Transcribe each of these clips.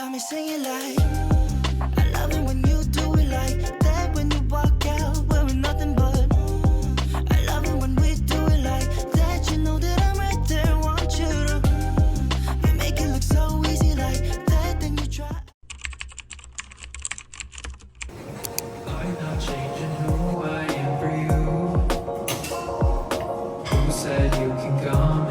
got me singing like I love it when you do it like that. When you walk out wearing nothing but I love it when we do it like that. You know that I'm right there want you to you make it look so easy like that. Then you try. I'm not changing who I am for you. Who said you can come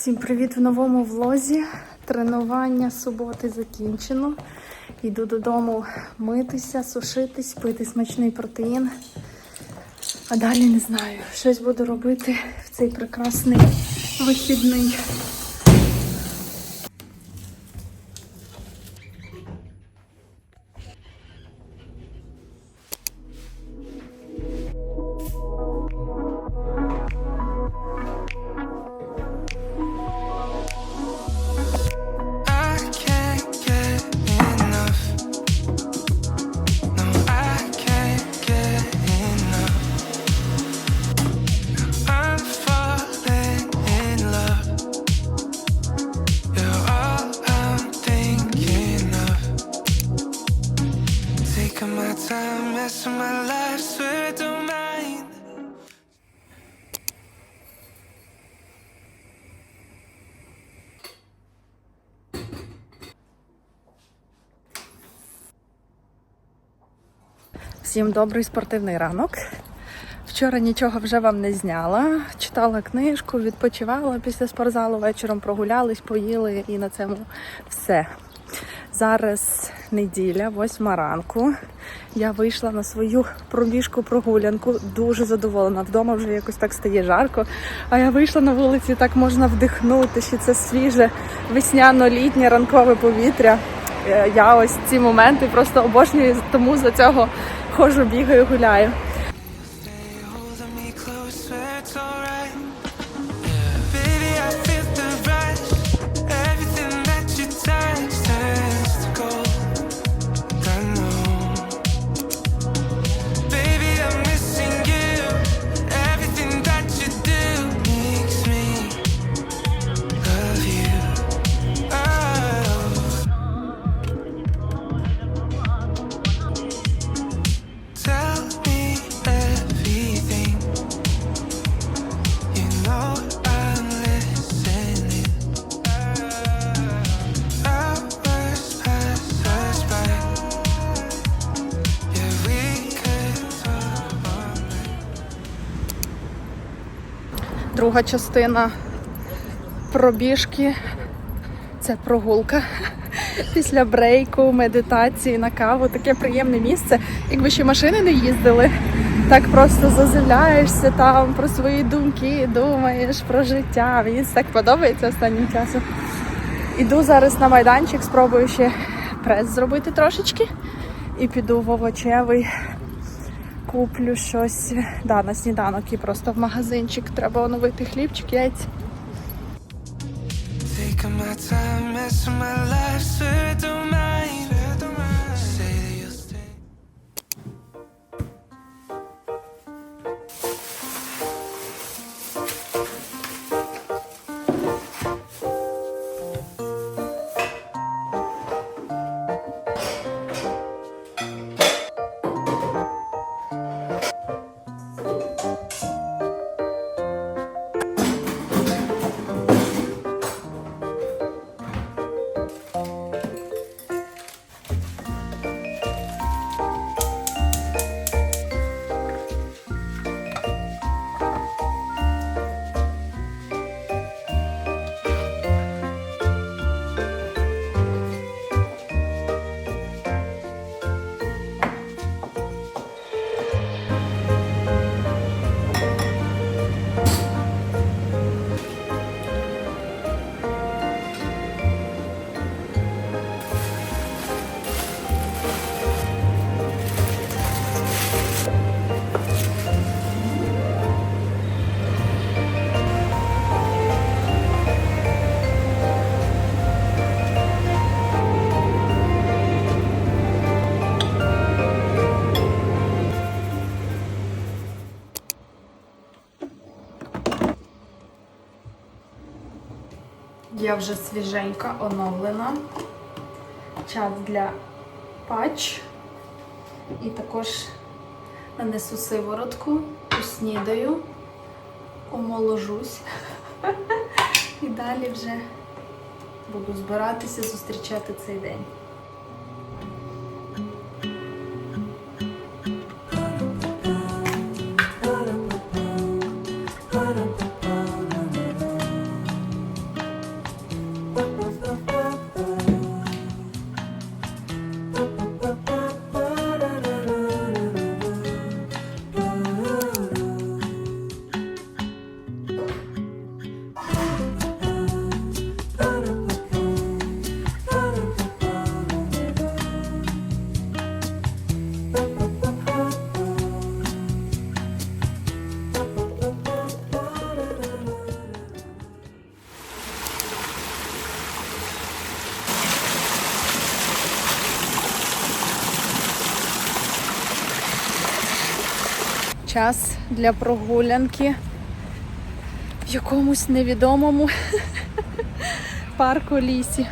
Всім привіт в новому влозі. Тренування суботи закінчено. Йду додому митися, сушитись, пити смачний протеїн. А далі не знаю, щось буду робити в цей прекрасний вихідний. Всім добрий спортивний ранок. Вчора нічого вже вам не зняла. Читала книжку, відпочивала після спортзалу, вечором прогулялись, поїли і на цьому все. Зараз неділя, восьма ранку. Я вийшла на свою пробіжку прогулянку. Дуже задоволена. Вдома вже якось так стає жарко. А я вийшла на вулиці, так можна вдихнути, що це свіже весняно-літнє ранкове повітря. Е, Я ось ці моменти просто обожнюю, тому за цього ходжу, бігаю, гуляю. Друга частина пробіжки це прогулка після брейку, медитації на каву. Таке приємне місце. Якби ще машини не їздили, так просто заземляєшся там про свої думки, думаєш про життя. Мені це так подобається останнім часом. Іду зараз на майданчик, спробую ще прес зробити трошечки. І піду в овочевий, куплю щось да, на сніданок і просто в магазинчик. Треба оновити хлібчик, яйця. Я вже свіженька оновлена. Час для патч. І також нанесу сиворотку, поснідаю, омоложусь. І далі вже буду збиратися зустрічати цей день. Час для прогулянки в якомусь невідомому парку лісі.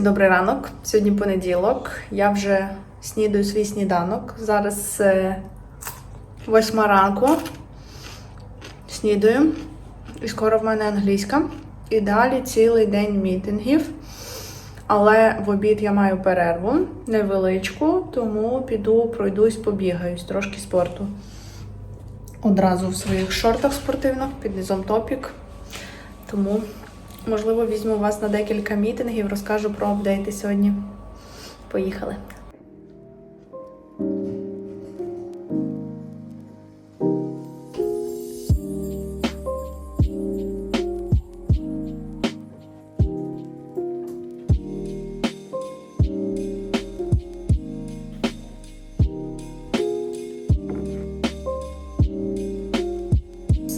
Всім добрий ранок. Сьогодні понеділок. Я вже снідаю свій сніданок. Зараз е, восьма ранку. Снідаю. І скоро в мене англійська. І далі цілий день мітингів. Але в обід я маю перерву невеличку, тому піду пройдусь, побігаюсь, трошки спорту. Одразу в своїх шортах спортивних, під низом топік. Тому Можливо, візьму вас на декілька мітингів, розкажу про апдейти сьогодні. Поїхали!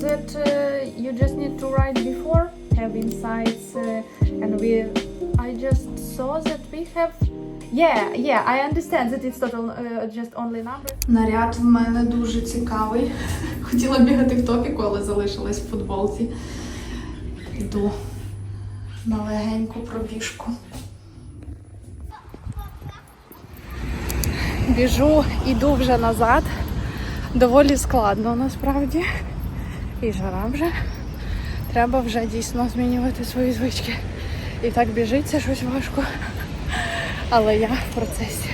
That uh, you just need to write before? And we. I just saw that we have. Yeah, yeah, I understand that it's total uh, just only number. Наряд в мене дуже цікавий. Хотіла бігати в топіку, але залишилась в футболці. Йду на легеньку пробіжку. Біжу, іду вже назад. Доволі складно насправді. І жара вже. Треба вже дійсно змінювати свої звички. І так біжиться щось важко. Але я в процесі.